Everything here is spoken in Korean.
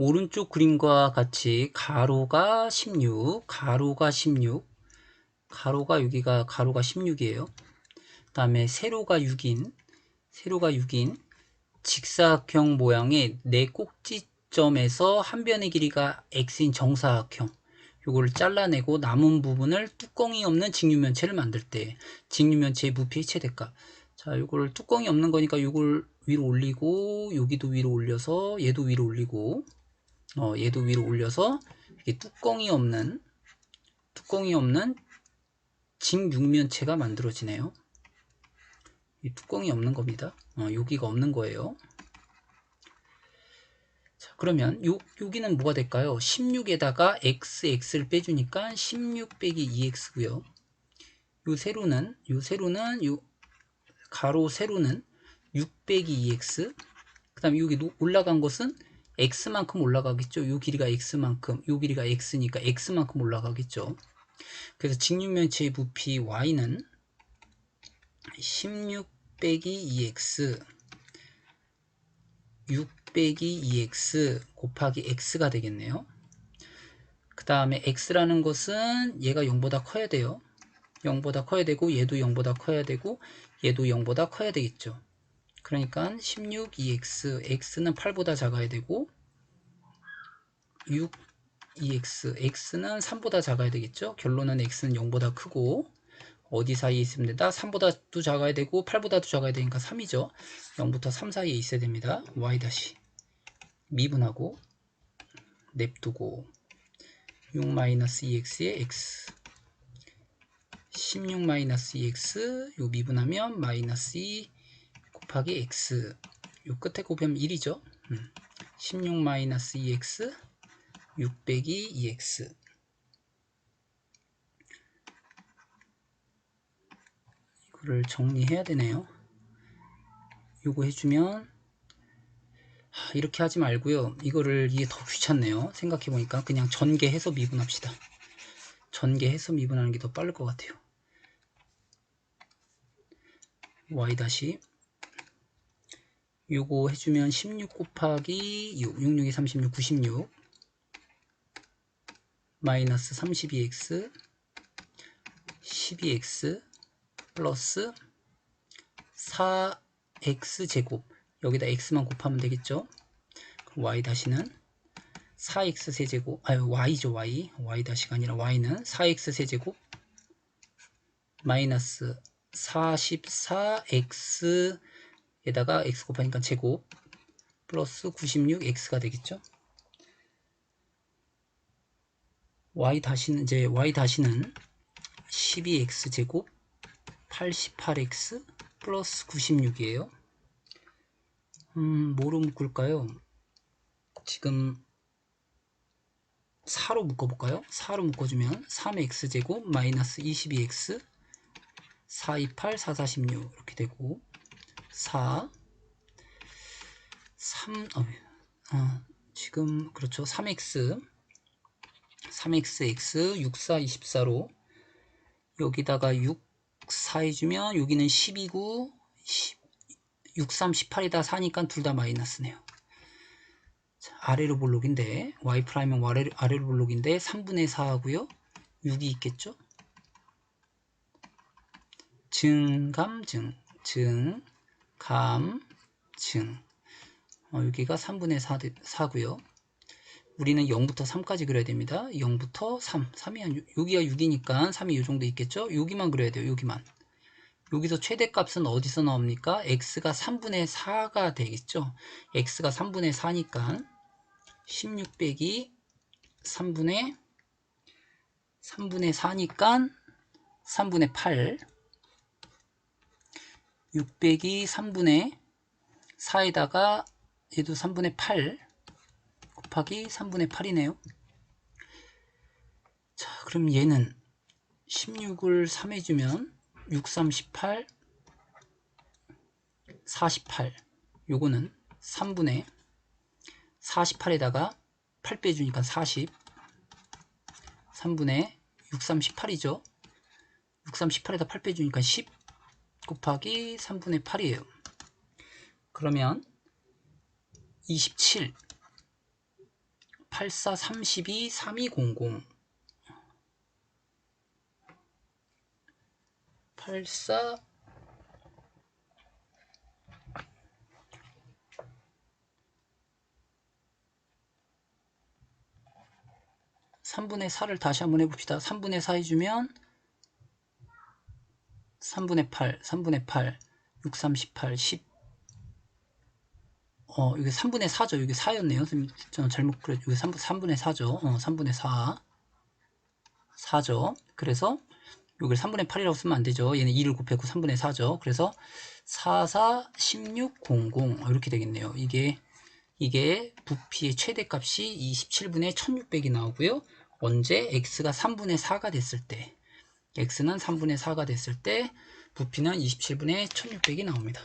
오른쪽 그림과 같이 가로가 16, 가로가 16, 가로가 여기가 가로가 16이에요. 그 다음에 세로가 6인, 세로가 6인. 직사각형 모양의 네 꼭지점에서 한 변의 길이가 x인 정사각형. 요거를 잘라내고 남은 부분을 뚜껑이 없는 직류면체를 만들 때 직류면체의 부피의 최대값 자 요거를 뚜껑이 없는 거니까 요걸 위로 올리고 여기도 위로 올려서 얘도 위로 올리고 어 얘도 위로 올려서 이게 뚜껑이 없는 뚜껑이 없는 직육면체가 만들어지네요 이 뚜껑이 없는 겁니다 어, 여기가 없는 거예요 자, 그러면 요, 여기는 뭐가 될까요? 16에다가 x, x를 빼주니까 16 빼기 2x고요. 요 세로는 요 세로는 요 가로 세로는 6 빼기 2x. 그다음에 여기 올라간 것은 x만큼 올라가겠죠. 요 길이가 x만큼, 요 길이가 x니까 x만큼 올라가겠죠. 그래서 직육면체의 부피 y는 16 빼기 2x 6 빼기 2x 곱하기 x가 되겠네요. 그 다음에 x라는 것은 얘가 0보다 커야 돼요. 0보다 커야 되고 얘도 0보다 커야 되고 얘도 0보다 커야 되겠죠. 그러니까 16 2x x는 8보다 작아야 되고 6 2x x는 3보다 작아야 되겠죠. 결론은 x는 0보다 크고 어디 사이에 된다? 3보다도 작아야 되고 8보다도 작아야 되니까 3이죠. 0부터 3 사이에 있어야 됩니다. y 다시 미분하고 냅두고 6-2x의 x 16-2x 요 미분하면 마이너스 2 곱하기 x 요 끝에 곱하면 1이죠. 음. 16-2x 6 빼기 2x 이거를 정리해야 되네요. 요거 해주면 이렇게 하지 말고요. 이거를 이게 더 귀찮네요. 생각해보니까 그냥 전개해서 미분합시다. 전개해서 미분하는 게 더 빠를 것 같아요. y 다시 요거 해주면 16 곱하기 6, 66이 36, 96 마이너스 32x 12x 플러스 4x 제곱. 여기다 x만 곱하면 되겠죠? 그럼 y 다시는 4x 세제곱 아유 y죠 y. y 다시가 아니라 y는 4x 세제곱 마이너스 44x에다가 x 곱하니까 제곱 플러스 96x가 되겠죠 y 다시는 이제 y 다시는 12x 제곱 88x 플러스 96이에요 음, 뭐로 묶을까요? 지금 4로 묶어볼까요? 4로 묶어주면 3x제곱 마이너스 22x 428, 446 이렇게 되고 4 3 어, 어, 지금 그렇죠 3x 3xx 64, 24로 여기다가 6, 4 해주면 여기는 12구 10, 63, 18이다 4니까 둘 다 마이너스네요. 자, 아래로 볼록인데 y 프라임은 아래로, 아래로 볼록인데 3분의 4 하고요. 6이 있겠죠? 증감 증 증 감 증 어, 여기가 3분의 4, 4고요. 우리는 0부터 3까지 그려야 됩니다. 0부터 3, 3이 한 여기가 6이니까 3이 이 정도 있겠죠? 여기만 그려야 돼요. 여기만. 여기서 최대값은 어디서 나옵니까? x가 3분의 4가 되겠죠. x가 3분의 4니까 16 빼기 3분의 3분의 4니까 3분의 8 6 빼기 3분의 4에다가 얘도 3분의 8 곱하기 3분의 8이네요. 자, 그럼 얘는 16을 3 해주면 6, 3, 18, 48 요거는 3분의 48에다가 8 빼주니까 40 3분의 6, 3, 18이죠. 6, 3, 18에다 8 빼주니까 10 곱하기 3분의 8이에요. 그러면 27 84 32 3200 84 3분의 4를 다시 한번 해봅시다. 3분의 4 해주면 3분의 8, 3분의 8, 6, 38, 10. 어, 이게 3분의 4죠. 이게 4였네요. 선생님, 저는 잘못 그랬죠. 이게 3, 3분의 4죠. 어, 3분의 4. 4죠. 그래서 여기를 3분의 8이라고 쓰면 안 되죠. 얘는 2를 곱했고 3분의 4죠. 그래서 4, 4, 16, 00. 어, 이렇게 되겠네요. 이게, 이게 부피의 최대값이 27분의 1600이 나오고요. 언제 x가 3분의 4가 됐을 때 x는 3분의 4가 됐을 때 부피는 27분의 1600이 나옵니다.